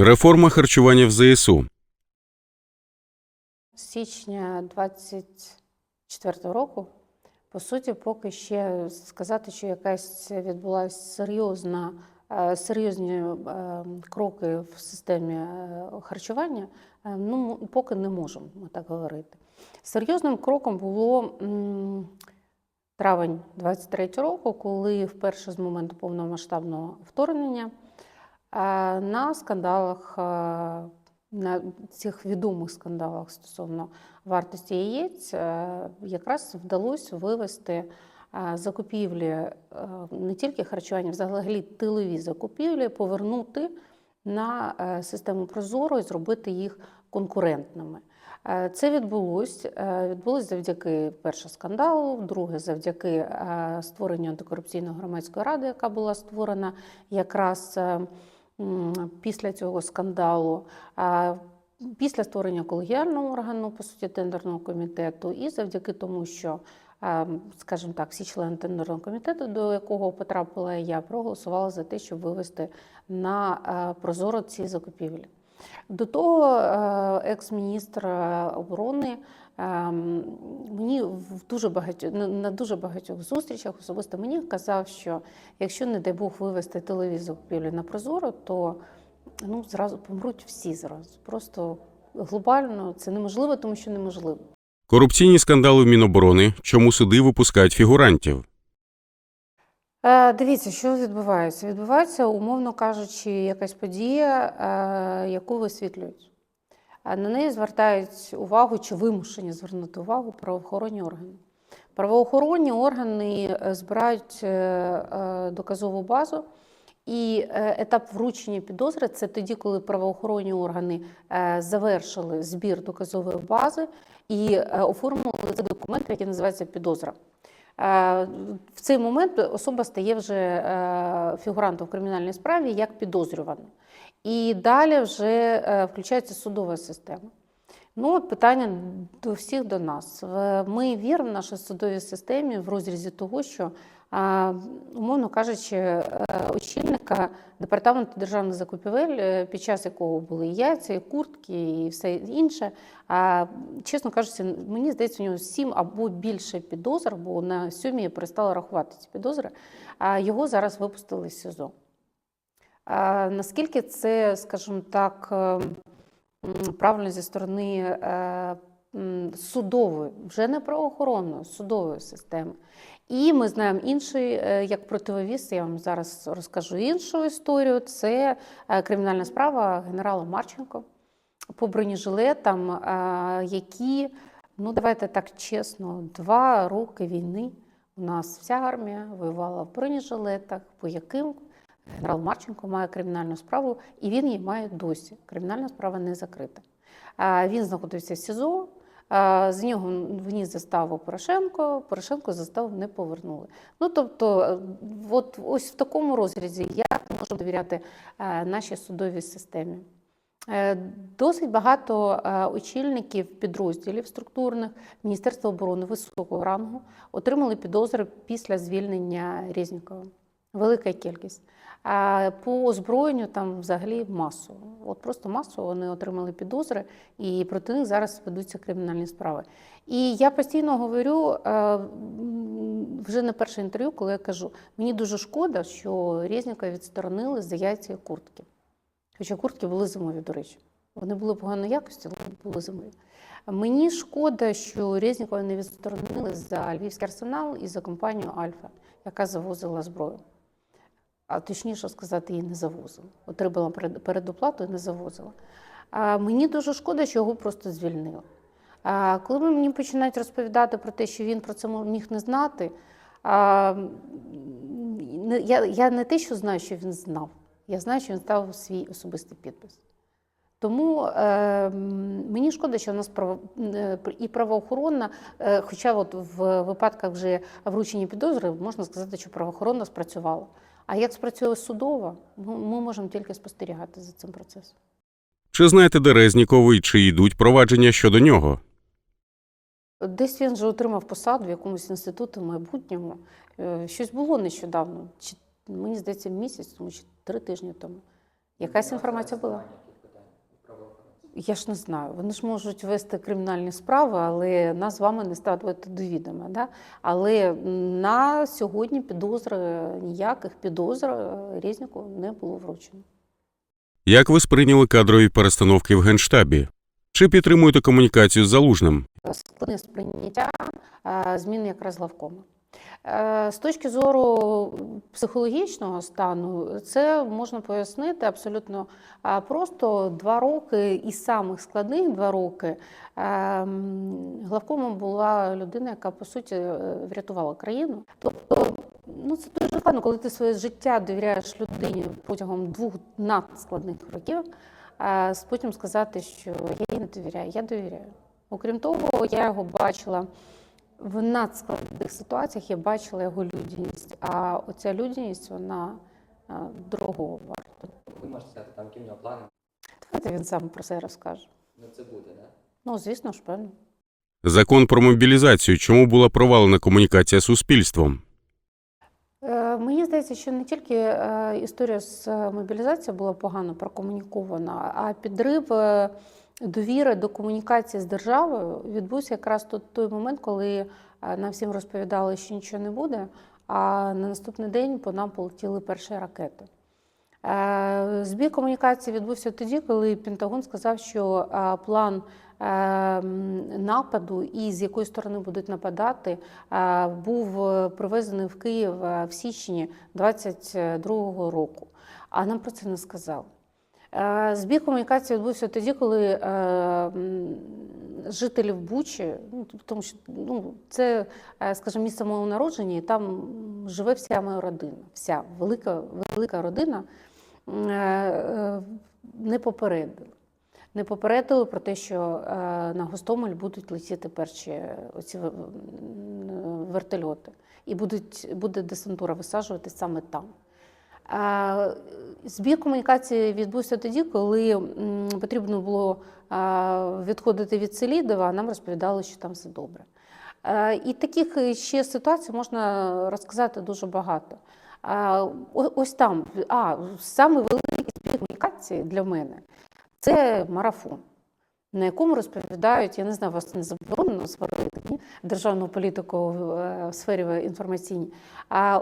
Реформа харчування в ЗСУ. З січня 24 року, по суті, поки ще сказати, що якась відбулася серйозна, е, серйозні е, кроки в системі е, харчування, ну, поки не можемо так говорити. Серйозним кроком було травень 23 року, коли вперше з моменту повномасштабного вторгнення на скандалах, е, на цих відомих скандалах стосовно вартості яєць, е, якраз вдалося вивести е, закупівлі е, не тільки харчування, взагалі тилові закупівлі, повернути на е, систему Прозоро і зробити їх конкурентними. Е, Це відбулось. е, Відбулось завдяки перше скандалу, друге завдяки е, створенню антикорупційної громадської ради, яка була створена якраз е, після цього скандалу. Після створення колегіального органу, по суті, тендерного комітету, і завдяки тому, що, скажімо так, всі члени тендерного комітету, до якого потрапила я, проголосували за те, щоб вивести на прозоро ці закупівлі. До того екс-міністр оборони мені в дуже багатьох на- дуже багатьох зустрічах особисто мені казав, що якщо, не дай Бог, вивести закупівлі на прозоро, то ну зразу помруть всі зразу. Просто глобально це неможливо, тому що неможливо. Корупційні скандали в Міноборони. Чому суди випускають фігурантів? Е, дивіться, що відбувається. Відбувається, умовно кажучи, якась подія, е, яку висвітлюють. Е, На неї звертають увагу чи вимушені звернути увагу правоохоронні органи. Правоохоронні органи е, збирають е, доказову базу, і етап вручення підозри це тоді, коли правоохоронні органи завершили збір доказової бази і оформили цей документ, який називається підозра. В цей момент особа стає вже фігурантом в кримінальній справі як підозрюваний. І далі вже е, включається судова система. Ну, от питання до всіх до нас. Ми віримо в нашій судовій системі в розрізі того, що, умовно кажучи, е, очільника департаменту державних закупівель, е, під час якого були і яйця, і куртки, і все інше. Чесно кажучи, мені здається, у нього сім або більше підозр, бо на сьомій я перестала рахувати ці підозри. А його зараз випустили з СІЗО. Наскільки це, скажімо так, е, правильно зі сторони е, судової, вже не правоохоронної, судової системи. І ми знаємо інший, е, як противовіс, я вам зараз розкажу іншу історію. Це кримінальна справа генерала Марченко по бронежилетам, які, ну давайте так чесно, два роки війни у нас вся армія воювала в бронежилетах, по яким генерал Марченко має кримінальну справу, і він її має досі. Кримінальна справа не закрита. Він знаходився в СІЗО. З нього вніс заставу Порошенко, Порошенко заставу не повернули. Ну тобто, от ось в такому розрізі як можемо довіряти е, нашій судовій системі. Е, Досить багато е, очільників підрозділів структурних Міністерства оборони високого рангу отримали підозри після звільнення Резнікова. Велика кількість. А по озброєнню там взагалі масово. От просто масово вони отримали підозри, і проти них зараз ведуться кримінальні справи. І я постійно говорю е, вже не перше інтерв'ю, коли я кажу: мені дуже шкода, що Резнікова відсторонили за яйця і куртки. Хоча куртки були зимові, до речі. Вони були поганої якості, але були зимові. Мені шкода, що Резнікова не відсторонили за Львівський арсенал і за компанію Альфа, яка завозила зброю. А точніше сказати, її не завозила. Отримала перед- передоплату і не завозила. А мені дуже шкода, що його просто звільнили. А коли мені починають розповідати про те, що він про це міг не знати, а, я, я не те, що знаю, що він знав. Я знаю, що він ставив свій особистий підпис. Тому е, мені шкода, що в нас право, е, і правоохоронна, е, хоча от в випадках вже вручення підозри можна сказати, що правоохоронна спрацювала. А як спрацює судова, ну, ми можемо тільки спостерігати за цим процесом. Чи знаєте, Дерезнікову, і чи йдуть провадження щодо нього? Десь він вже отримав посаду в якомусь інституті в майбутньому. Е, Щось було нещодавно, чи мені здається, місяць тому чи три тижні тому. Якась інформація була. Я ж не знаю. Вони ж можуть вести кримінальні справи, але нас з вами не ставити до відома. Да? Але на сьогодні підозри ніяких підозр е, не було вручено. Як ви сприйняли кадрові перестановки в Генштабі? Чи підтримуєте комунікацію з Залужним? складне сприйняття е, змін якраз главкома. Е, З точки зору психологічного стану, це можна пояснити абсолютно е, просто два роки, і самих складних два роки е, главкомом була людина, яка по суті е, врятувала країну. Тобто, ну це дуже складно, коли ти своє життя довіряєш людині протягом двох надскладних років, а потім сказати, що я їй не довіряю. Я довіряю. Окрім того, я його бачила в надскладних ситуаціях, я бачила його людяність. А оця людяність, вона а, дорогого варта. Ви можете сказати, там які в нього плани? Давайте він сам про це розкаже. Ну це буде, да? Ну, звісно ж, певно. Закон про мобілізацію. Чому була провалена комунікація з суспільством? Е, Мені здається, що не тільки е, історія з е, мобілізацією була погано прокомунікована, а підрив довіри до комунікації з державою відбувся якраз тут той момент, коли е, нам всім розповідали, що нічого не буде. А на наступний день по нам полетіли перші ракети. Е, Збій комунікації відбувся тоді, коли Пентагон сказав, що е, план нападу і з якої сторони будуть нападати, був привезений в Київ в січні 22-го року. А нам про це не сказали. Е, Збій комунікації відбувся тоді, коли е, жителів Бучі, ну, тому що ну, це, е, скажімо, місце мого народження, і там живе вся моя родина, вся велика, велика родина не попередили. Не попередили про те, що на Гостомель будуть летіти перші оці вертольоти, і будуть, буде десантура висаджуватись саме там. Збій комунікації відбувся тоді, коли потрібно було відходити від Селідова, а нам розповідали, що там все добре. І таких ще ситуацій можна розказати дуже багато. Ось там, а саме збій комунікації для мене це марафон, на якому розповідають, я не знаю, вас не заборонено сварити ні? державну політику в е, сфері інформаційній. А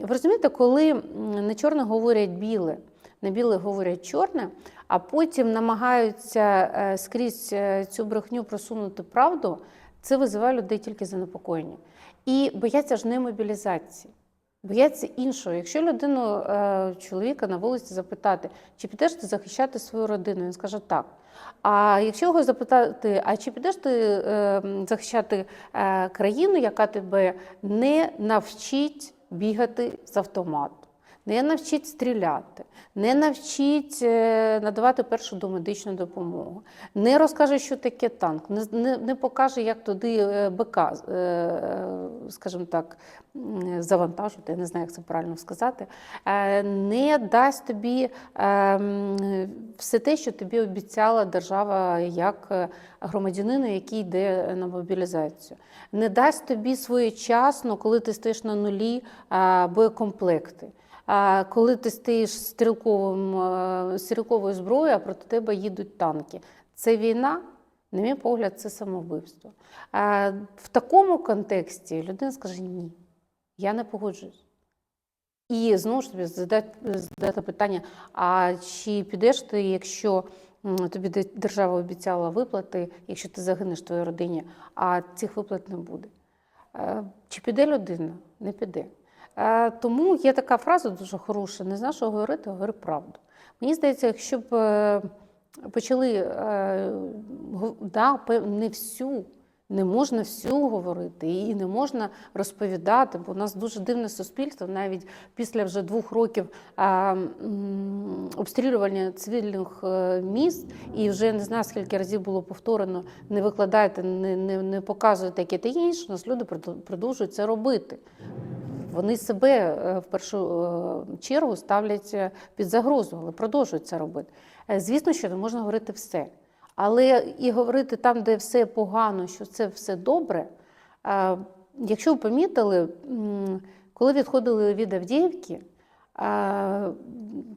ви розумієте, коли не чорне говорять біле, не біле говорять чорне, а потім намагаються е, скрізь е, цю брехню просунути правду, це визиває людей тільки занепокоєння. І бояться ж не мобілізації. Бояться іншого. Якщо людину, чоловіка на вулиці запитати, чи підеш ти захищати свою родину, він скаже так. А якщо його запитати, а чи підеш ти е, захищати е, країну, яка тебе не навчить бігати з автомату, не навчить стріляти, не навчить е, надавати першу домедичну допомогу, не розкаже, що таке танк, не, не, не покаже, як туди е, БК, е, скажімо так, завантажити, я не знаю, як це правильно сказати, не дасть тобі все те, що тобі обіцяла держава як громадянину, який йде на мобілізацію. Не дасть тобі своєчасно, коли ти стоїш на нулі, боєкомплекти. Коли ти стоїш стрілковим, е, стрілковою зброєю, а проти тебе їдуть танки. Це війна, на мій погляд, це самовбивство. В такому контексті людина скаже ні, я не погоджуюсь. І знову ж тобі задати, задати питання: а чи підеш ти, якщо тобі держава обіцяла виплати, якщо ти загинеш в твоїй родині, а цих виплат не буде? Е, Чи піде людина? Не піде. Е, Тому є така фраза дуже хороша: не знаєш, що говорити, говори правду. Мені здається, якщо б е, почали е, да, не всю, не можна всю говорити і не можна розповідати, бо у нас дуже дивне суспільство, навіть після вже двох років а, обстрілювання цивільних міст, і вже не знаю, скільки разів було повторено, не викладайте, не, не, не показуйте таке та інше, нас люди продовжують це робити. Вони себе е, в першу е, чергу ставлять е, під загрозу, але продовжують це робити. Звісно, що не можна говорити все. Але і говорити там, де все погано, що це все добре. Якщо ви помітили, коли відходили від Авдіївки,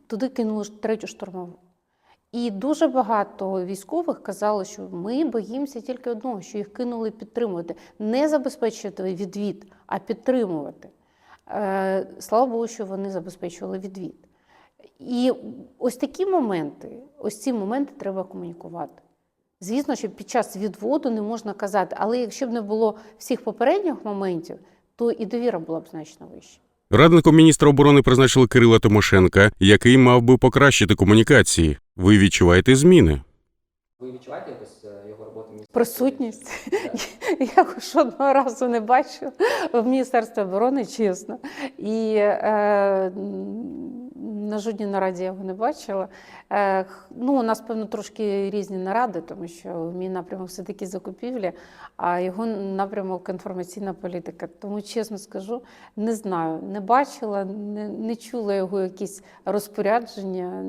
туди кинули третю штурмову. І дуже багато військових казали, що ми боїмося тільки одного, що їх кинули підтримувати, не забезпечувати відвід, а підтримувати. Е, Слава Богу, що вони забезпечували відвід. І ось такі моменти, ось ці моменти треба комунікувати. Звісно, що під час відводу не можна казати, але якщо б не було всіх попередніх моментів, то і довіра була б значно вища. Радником міністра оборони призначили Кирила Тимошенка, який мав би покращити комунікації. Ви відчуваєте зміни? Ви відчуваєте якось е, його роботу в міністерстві? Присутність. Я його жодного разу не бачу в Міністерстві оборони, чесно. І е, на жодній нараді я його не бачила. Е, ну, у нас, певно, трошки різні наради, тому що мій напрямок все-таки закупівлі, а його напрямок інформаційна політика. Тому, чесно скажу, не знаю, не бачила, не, не чула його якісь розпорядження,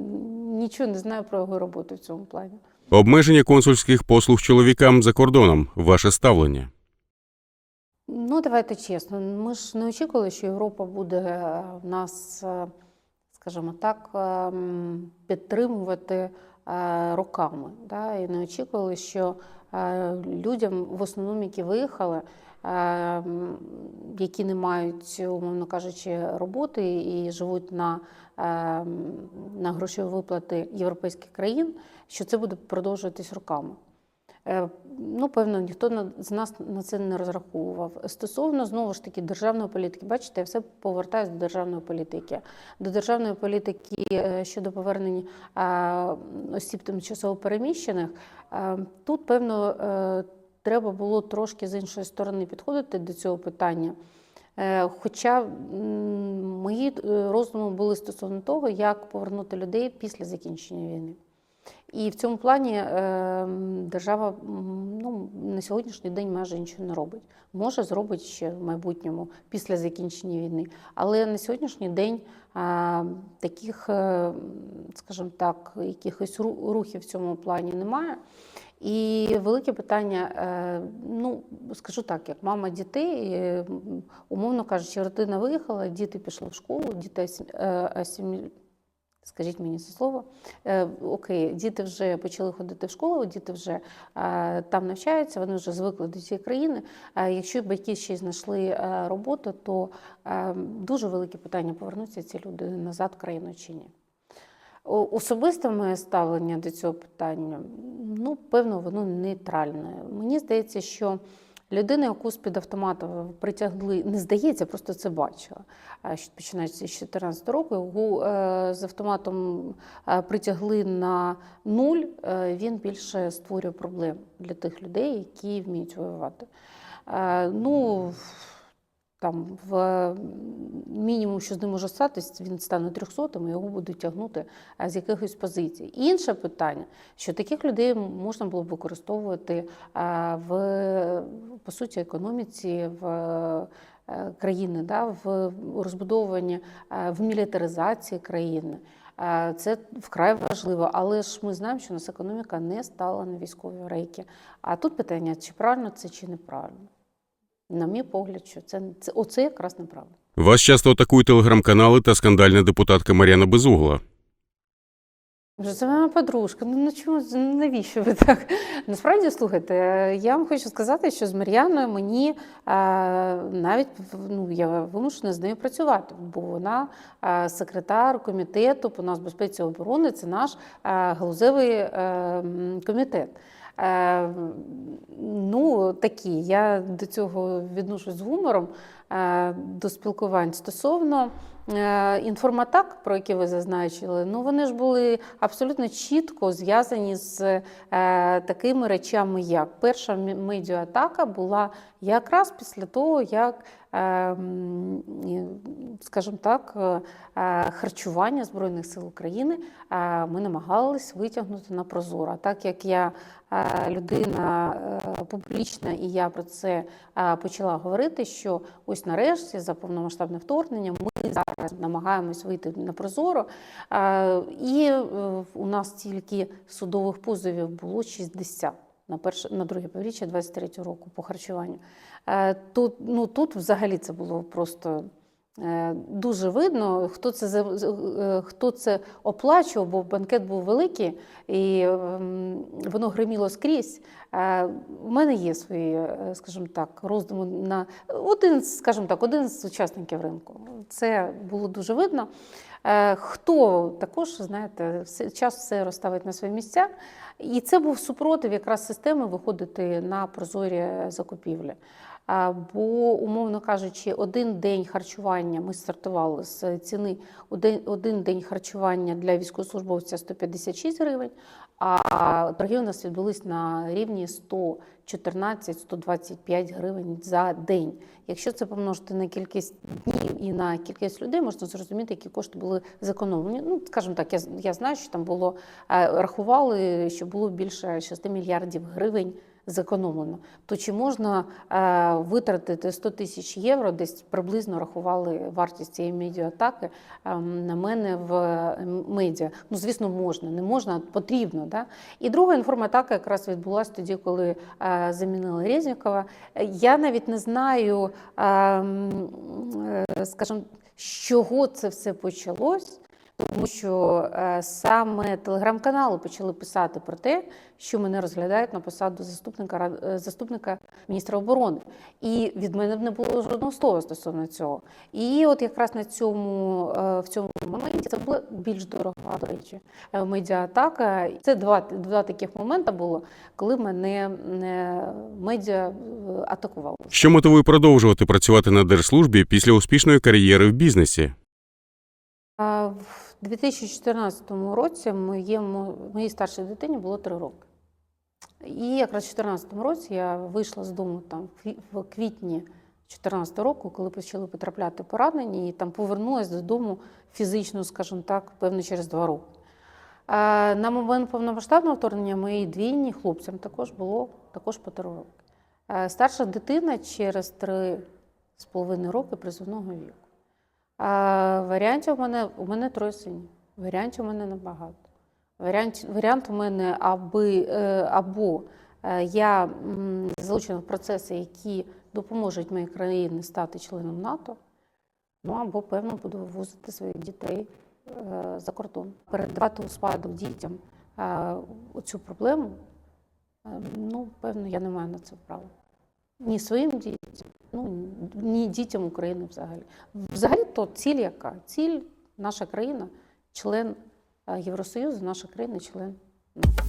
нічого не знаю про його роботу в цьому плані. Обмеження консульських послуг чоловікам за кордоном. Ваше ставлення. Ну, давайте чесно. Ми ж не очікували, що Європа буде в нас, е, скажімо так, ем, підтримувати е, роками. Да? І не очікували, що е, людям, в основному, які виїхали, е, які не мають, умовно кажучи, роботи і живуть на, е, на грошові виплати європейських країн, що це буде продовжуватись роками. Е, Ну, певно, ніхто з нас на це не розраховував. Стосовно знову ж таки державної політики, бачите, я все повертаюся до державної політики. До державної політики е, щодо повернення е, осіб тимчасово переміщених. Тут, певно, треба було трошки з іншої сторони підходити до цього питання. Е, Хоча мої е, роздуми були стосовно того, як повернути людей після закінчення війни. І в цьому плані е, держава ну, на сьогоднішній день майже нічого не робить. Може, зробить ще в майбутньому після закінчення війни. Але на сьогоднішній день таких, скажімо так, якихось рухів в цьому плані немає. І велике питання, е, ну скажу так, як мама дітей, умовно кажучи, родина виїхала, діти пішли в школу, діти асі- е, асімі- Скажіть мені це слово. Е, окей, діти вже почали ходити в школу, діти вже там навчаються, вони вже звикли до цієї країни. Е, якщо батьки ще й знайшли роботу, то дуже велике питання повернуться ці люди назад в країну чи ні. Особисте моє ставлення до цього питання, ну, певно, воно нейтральне. Мені здається, що людина, яку з-під автомата притягли, не здається, просто це бачила. а, що Починаючи з 2014 року, його е, з автоматом е, притягли на нуль, е, він більше створює проблем для тих людей, які вміють воювати. Е, Ну, там в мінімум, що з ним може статись, він стане трьохсотим, і його будуть тягнути е, з якихось позицій. Інше питання, що таких людей можна було б використовувати е, в по суті економіці в е, країни, да, в розбудовуванні, в мілітаризації країни. Це вкрай важливо, але ж ми знаємо, що у нас економіка не стала на військові рейки. А тут питання, чи правильно це, чи неправильно. На мій погляд, що це, це оце якраз неправда. Вас часто атакують телеграм-канали та скандальна депутатка Мар'яна Безугла. Це моя подружка. Ну, ну чому навіщо ви так? Насправді слухайте, я вам хочу сказати, що з Мар'яною мені е, навіть ну, я вимушена з нею працювати, бо вона е, секретар комітету по нас безпеці оборони, це наш е, галузевий комітет. Е, ну, такі, я до цього відношусь з гумором е, до спілкувань стосовно е, інформатак, про які ви зазначили, ну вони ж були абсолютно чітко зв'язані з е, такими речами, як перша медіаатака була якраз після того, як, е, скажімо так, е, харчування Збройних сил України е, ми намагались витягнути на прозоро. Так як я людина е, публічна, і я про це е, почала говорити, що ось нарешті за повномасштабне вторгнення ми зараз намагаємось вийти на прозоро. Е, І е, у нас тільки судових позовів було 60 на перше на друге півріччя 23 року по харчуванню. Е, Тут, ну, тут взагалі це було просто Е, Дуже видно, хто це, е, хто це оплачував, бо банкет був великий і ем, воно гриміло скрізь. Е, У мене є свої, е, скажімо так, роздуми на один, скажімо так, один з учасників ринку. Це було дуже видно. Е, Хто також, знаєте, час все розставить на свої місця. І це був супротив якраз системи виходити на прозорі закупівлі. Бо, умовно кажучи, один день харчування ми стартували з ціни один, один день харчування для військовослужбовця 156 гривень, а торги у нас відбулись на рівні 114-125 гривень за день. Якщо це помножити на кількість днів і на кількість людей, можна зрозуміти, які кошти були зекономлені. Ну, скажімо так, я, я знаю, що там було е, рахували, що було більше 6 мільярдів гривень зекономлено. То чи можна е, витратити 100 тисяч євро, десь приблизно рахували вартість цієї медіаатаки е, на мене в е, медіа? Ну, звісно, можна, не можна, потрібно. Да? І друга інформатака якраз відбулася тоді, коли е, замінили Резнікова. Я навіть не знаю, е, е, скажімо, з чого це все почалось. Тому що е, саме телеграм-канали почали писати про те, що мене розглядають на посаду заступника е, заступника міністра оборони. І від мене не було жодного слова стосовно цього. І от якраз на цьому е, в цьому моменті це була більш дорога, до речі, медіаатака. Це два, два таких моменти було, коли мене медіа атакували. Що мотивує продовжувати працювати на держслужбі після успішної кар'єри в бізнесі? А В 2014 році моєму, моїй старшій дитині було три роки. І якраз в 2014 році я вийшла з дому там в квітні 2014 року, коли почали потрапляти поранені, і там повернулася додому фізично, скажімо так, певно, через два роки. На момент повномасштабного вторгнення моїй двійні хлопцям також було також по три роки. Старша дитина через три з половиною роки призовного віку. А варіантів у мене у мене троє синів. Варіантів у мене небагато. Варіант, варіант у мене аби, е, або е, я залучена в процеси, які допоможуть моїй країні стати членом НАТО, ну або, певно, буду вивозити своїх дітей е, за кордон. Передавати у спадок дітям оцю проблему, ну, певно, я не маю на це права. Ні своїм дітям, ну, ні дітям України взагалі. Взагалі то ціль яка? Ціль наша країна, член е, Євросоюзу, наша країна, член НАТО.